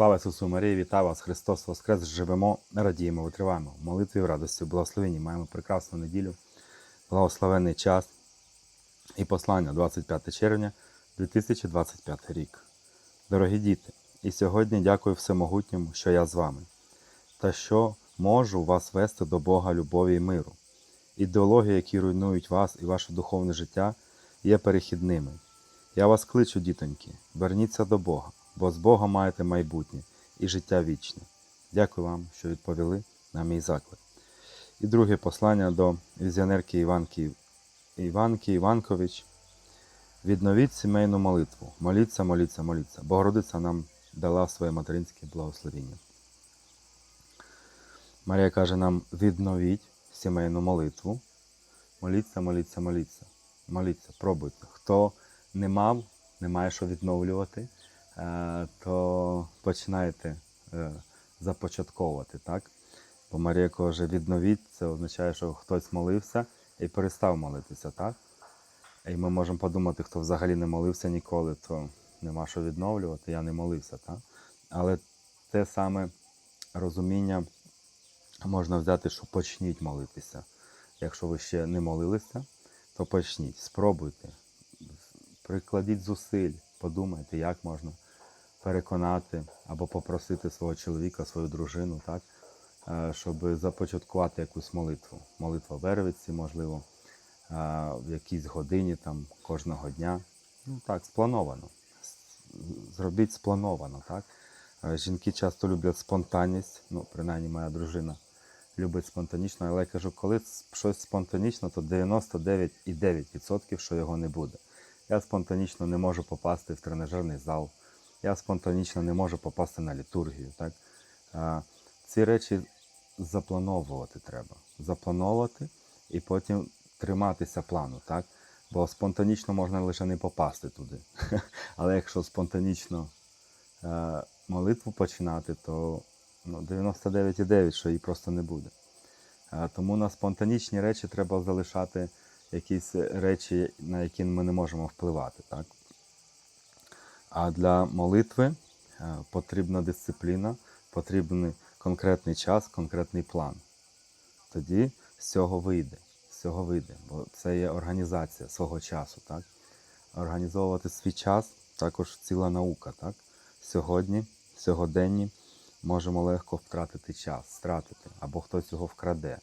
Слава Ісусу Марії, вітаю вас! Христос Воскрес! Живемо, радіємо, витриваємо. В молитві в радості, в благословенні. Маємо прекрасну неділю, благословенний час і послання 25 червня 2025 рік. Дорогі діти, і сьогодні дякую Всемогутньому, що я з вами, та що можу вас вести до Бога любові і миру. Ідеології, які руйнують вас і ваше духовне життя, є перехідними. Я вас кличу, дітоньки, верніться до Бога, бо з Бога маєте майбутнє і життя вічне. Дякую вам, що відповіли на мій заклик. І друге послання до візіонерки Іванки, Іванки Іванкович. Відновіть сімейну молитву. Моліться, моліться, моліться. Богородиця нам дала своє материнське благословіння. Марія каже нам: відновіть сімейну молитву. Моліться, моліться, моліться. Моліться, пробуйте. Хто не мав, не має що відновлювати, то починайте е, започатковувати, так? Бо Марія каже, відновіть, це означає, що хтось молився і перестав молитися, так? І ми можемо подумати, хто взагалі не молився ніколи, то нема що відновлювати, я не молився, так? Але те саме розуміння можна взяти, що почніть молитися. Якщо ви ще не молилися, то почніть, спробуйте, прикладіть зусиль, подумайте, як можна переконати або попросити свого чоловіка, свою дружину, так, е, щоб започаткувати якусь молитву. Молитва вервиці, можливо, е, в якійсь годині там, кожного дня. Ну так, сплановано. Зробіть сплановано, так? Е, Жінки часто люблять спонтанність, ну, принаймні моя дружина любить спонтанічно, але я кажу, коли щось спонтанічно, то 99,9% що його не буде. Я спонтанічно не можу попасти в тренажерний зал, я спонтанічно не можу попасти на літургію. Так? Ці речі заплановувати треба. Заплановувати і потім триматися плану. Так? Бо спонтанічно можна лише не попасти туди. Але якщо спонтанічно е, молитву починати, то ну, 99,9, що її просто не буде. Тому на спонтанічні речі треба залишати якісь речі, на які ми не можемо впливати. Так? А для молитви е, потрібна дисципліна, потрібен конкретний час, конкретний план. Тоді з цього вийде. З цього вийде, бо це є організація свого часу. Так? Організовувати свій час також ціла наука. Так? Сьогодні, сьогоденні можемо легко втратити час, стратити, або хтось його вкраде.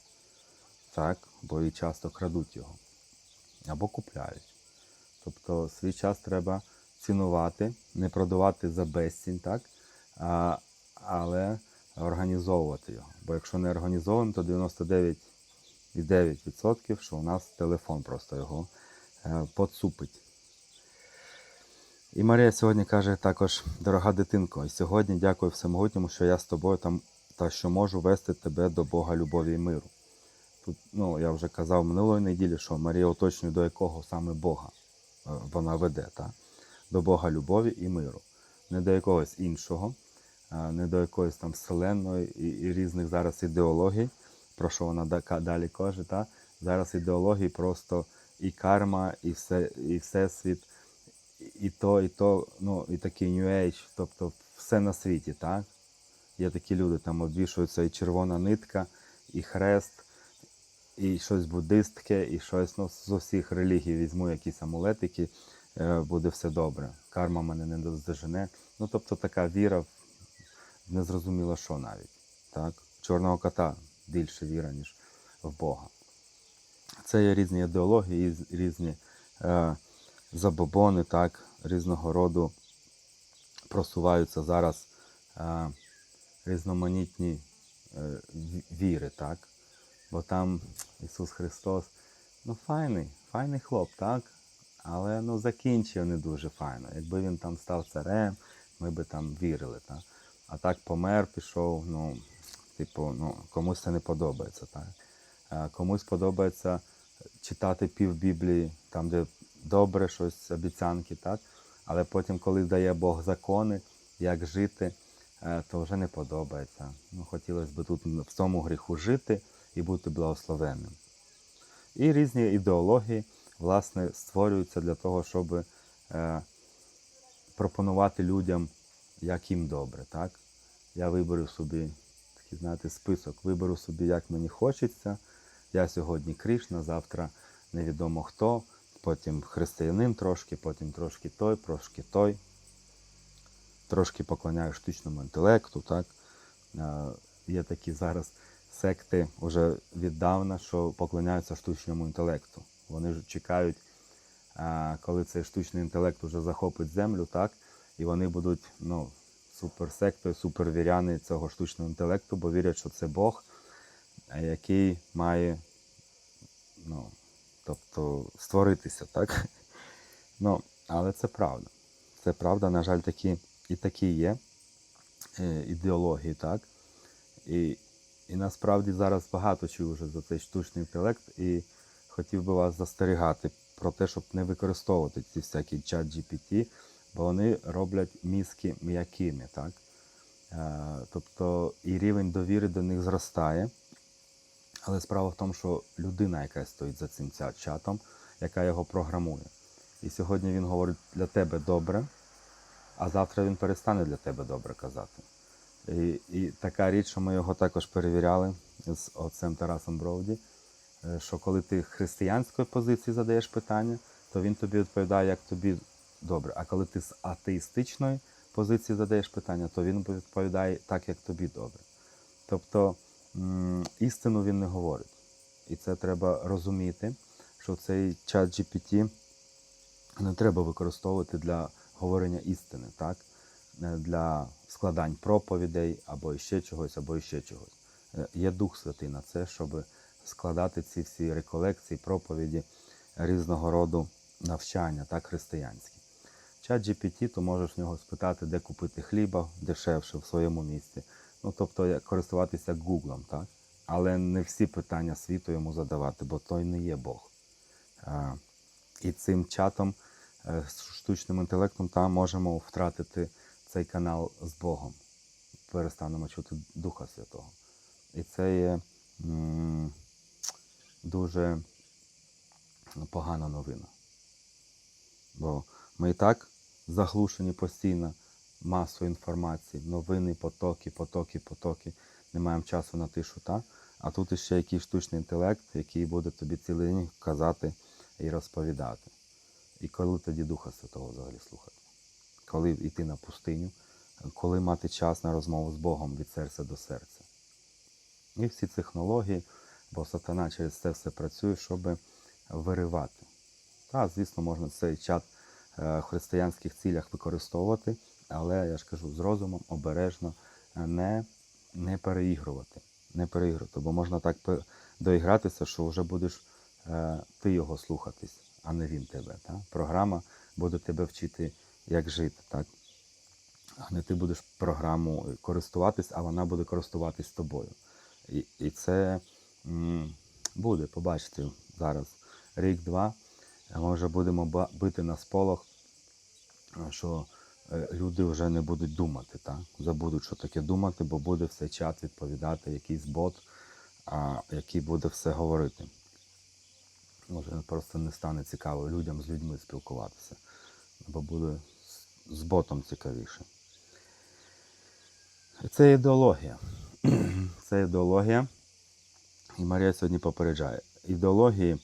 Так? Бо і часто крадуть його. Або купляють. Тобто свій час треба цінувати, не продавати за безцінь, так? А, але організовувати його. Бо якщо не організовано, то 99,9% що у нас телефон просто його е, поцупить. І Марія сьогодні каже також, дорога дитинко, і сьогодні дякую Всемогутньому, що я з тобою там та що можу вести тебе до Бога любові і миру. Тут, ну, я вже казав минулої неділі, що Марія уточнює, до якого саме Бога е, вона веде, та? до Бога любові і миру. Не до якогось іншого, е, не до якоїсь там вселенної і, і різних зараз ідеологій, про що вона далі каже. Та? Зараз ідеології просто і карма, і, все, і всесвіт, і то, і то, ну, і такий New Age, тобто все на світі, так? Є такі люди, там обвішується і червона нитка, і хрест, і щось буддистське, і щось ну, з усіх релігій візьму якісь амулетики, е, буде все добре. Карма мене не доздожене. Ну, тобто така віра в незрозуміло що навіть. Так? Чорного кота більше віра, ніж в Бога. Це є різні ідеології, різні е, забобони, так, різного роду просуваються зараз е, різноманітні е, віри, так? Бо там Ісус Христос, ну файний, файний хлоп, так? Але ну закінчив не дуже файно. Якби він там став царем, ми би там вірили, так? А так помер, пішов, ну, типу, ну, комусь це не подобається, так? Комусь подобається читати пів Біблії, там, де добре щось, обіцянки, так? Але потім, коли дає Бог закони, як жити, е, то вже не подобається. Ну, хотілося б тут в цьому гріху жити і бути благословенним. І різні ідеології, власне, створюються для того, щоб е, пропонувати людям, як їм добре, так? я виберу собі такий, знаєте, список, виберу собі, як мені хочеться. Я сьогодні Кришна, завтра невідомо хто, потім християнин трошки, потім трошки той, трошки той. Трошки поклоняю штучному інтелекту. Так? Е, Є такі зараз секти вже віддавна, що поклоняються штучному інтелекту. Вони ж чекають, коли цей штучний інтелект вже захопить землю, так? і вони будуть ну, суперсектою, супервіряни цього штучного інтелекту, бо вірять, що це Бог, який має ну, тобто, створитися. Так? Ну, але це правда. Це правда, на жаль, такі, і такі є е, ідеології, так? І, і насправді зараз багато чую вже за цей штучний інтелект, і хотів би вас застерігати про те, щоб не використовувати ці всякі чат GPT, бо вони роблять мізки м'якими, так? Е, тобто і рівень довіри до них зростає. Але справа в тому, що людина, яка стоїть за цим чатом, яка його програмує. І сьогодні він говорить для тебе добре, а завтра він перестане для тебе добре казати. І, і така річ, що ми його також перевіряли з отцем Тарасом Броуді, е, що коли ти християнської позиції задаєш питання, то він тобі відповідає, як тобі добре. А коли ти з атеїстичної позиції задаєш питання, то він відповідає так, як тобі добре. Тобто істину він не говорить. І це треба розуміти, що цей чат GPT не треба використовувати для говорення істини, так? Не для складань проповідей або ще чогось, або ще чогось. Е, Є Дух Святий на це, щоб складати ці всі реколекції, проповіді різного роду навчання, так, християнські. Чат GPT, то можеш в нього спитати, де купити хліба дешевше в своєму місті. Ну, тобто користуватися Гуглом, так? Але не всі питання світу йому задавати, бо той не є Бог. А, І цим чатом, е, штучним інтелектом, там можемо втратити цей канал з Богом. Перестанемо чути Духа Святого. І це є дуже погана новина. Бо ми і так заглушені постійно масою інформації, новини, потоки, потоки, потоки. Не маємо часу на тишу, та? а тут іще якийсь штучний інтелект, який буде тобі цілий день казати і розповідати. І коли тоді Духа Святого взагалі слухати? Коли йти на пустиню, коли мати час на розмову з Богом від серця до серця. І всі технології, бо сатана через це все працює, щоб виривати. Та, звісно, можна цей чат е, в християнських цілях використовувати, але я ж кажу, з розумом, обережно, не, не переігрувати. Не переігрувати, бо можна так доігратися, що вже будеш е, ти його слухатись, а не він тебе. Та? Програма буде тебе вчити, як жити, так? а не ти будеш програму користуватись, а вона буде користуватись тобою. І, і це м, буде, побачите, зараз рік-два, ми вже будемо бити на сполох, е, що е, люди вже не будуть думати, так? забудуть, що таке думати, бо буде все чат відповідати, якийсь бот, а, який буде все говорити. Може, просто не стане цікаво людям з людьми спілкуватися, бо буде з- ботом цікавіше. Це ідеологія. Це ідеологія. І Марія сьогодні попереджає. Ідеології,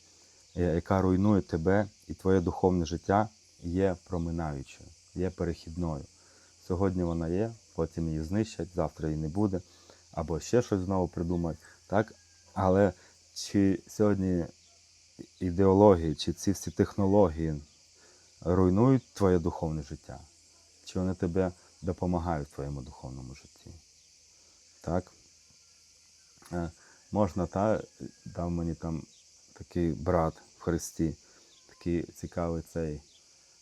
е, яка руйнує тебе і твоє духовне життя, є проминаючою, є перехідною. Сьогодні вона є, потім її знищать, завтра її не буде, або ще щось знову придумають. Так? Але чи сьогодні ідеології, чи ці всі технології руйнують твоє духовне життя? Чи вони тебе допомагають в твоєму духовному житті? Так? Е, Можна, та, дав мені там такий брат в Христі, такий цікавий цей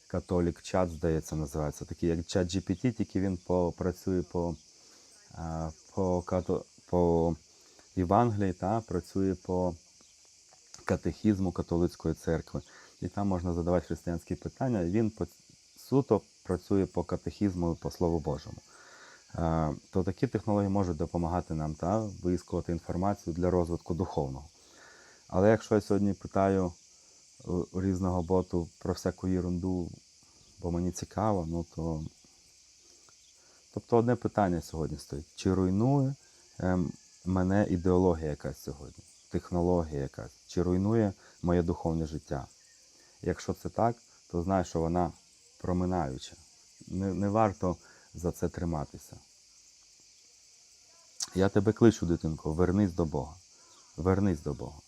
католік чат, здається, називається. Такий як чат GPT, тільки він працює по, по, като, по Євангелії, та, працює по катехізму католицької церкви. І там можна задавати християнські питання, і він по, суто працює по катехізму по Слову Божому. Е, то такі технології можуть допомагати нам та, виискувати інформацію для розвитку духовного. Але якщо я сьогодні питаю різного боту про всяку ерунду, бо мені цікаво, ну то Тобто одне питання сьогодні стоїть: чи руйнує ем, мене ідеологія якась сьогодні, технологія якась, чи руйнує моє духовне життя? Якщо це так, то знай, що вона проминаюча. Не, не варто за це триматися. Я тебе кличу, дитинко, вернись до Бога. Вернись до Бога.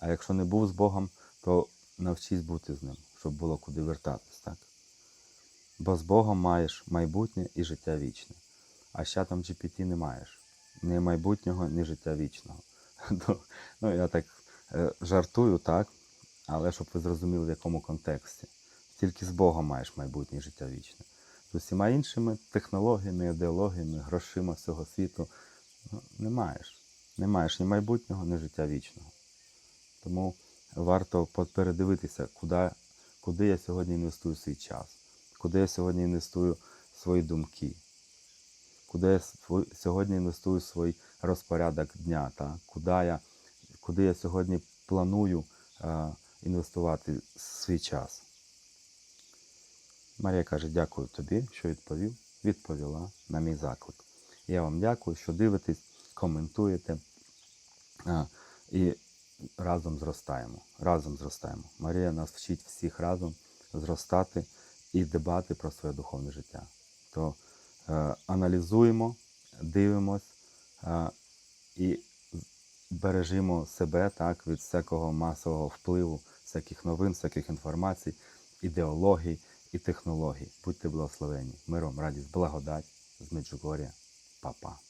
А якщо не був з Богом, то навчись бути з ним, щоб було куди вертатись, так? Бо з Богом маєш майбутнє і життя вічне. А з чатом GPT не маєш ні майбутнього, ні життя вічного. Ну, я так е, жартую, так, але щоб ви зрозуміли, в якому контексті. Тільки з Богом маєш майбутнє життя вічне. З усіма іншими технологіями, ідеологіями, грошима всього світу ну, не маєш. Не маєш ні майбутнього, ні життя вічного. Тому варто передивитися, куди, куди я сьогодні інвестую свій час, куди я сьогодні інвестую свої думки, куди я сьогодні інвестую свій розпорядок дня, та? Куди, я, куди я сьогодні планую е, інвестувати свій час. Марія каже, дякую тобі, що відповів, відповіла на мій заклик. Я вам дякую, що дивитесь, коментуєте а, і разом зростаємо. Разом зростаємо. Марія нас вчить всіх разом зростати і дбати про своє духовне життя. То е, аналізуємо, дивимось е, і бережімо себе так, від всякого масового впливу, всяких новин, всяких інформацій, ідеологій і технологій. Будьте благословені. Миром, радість, благодать з Меджугор'я. Па-па.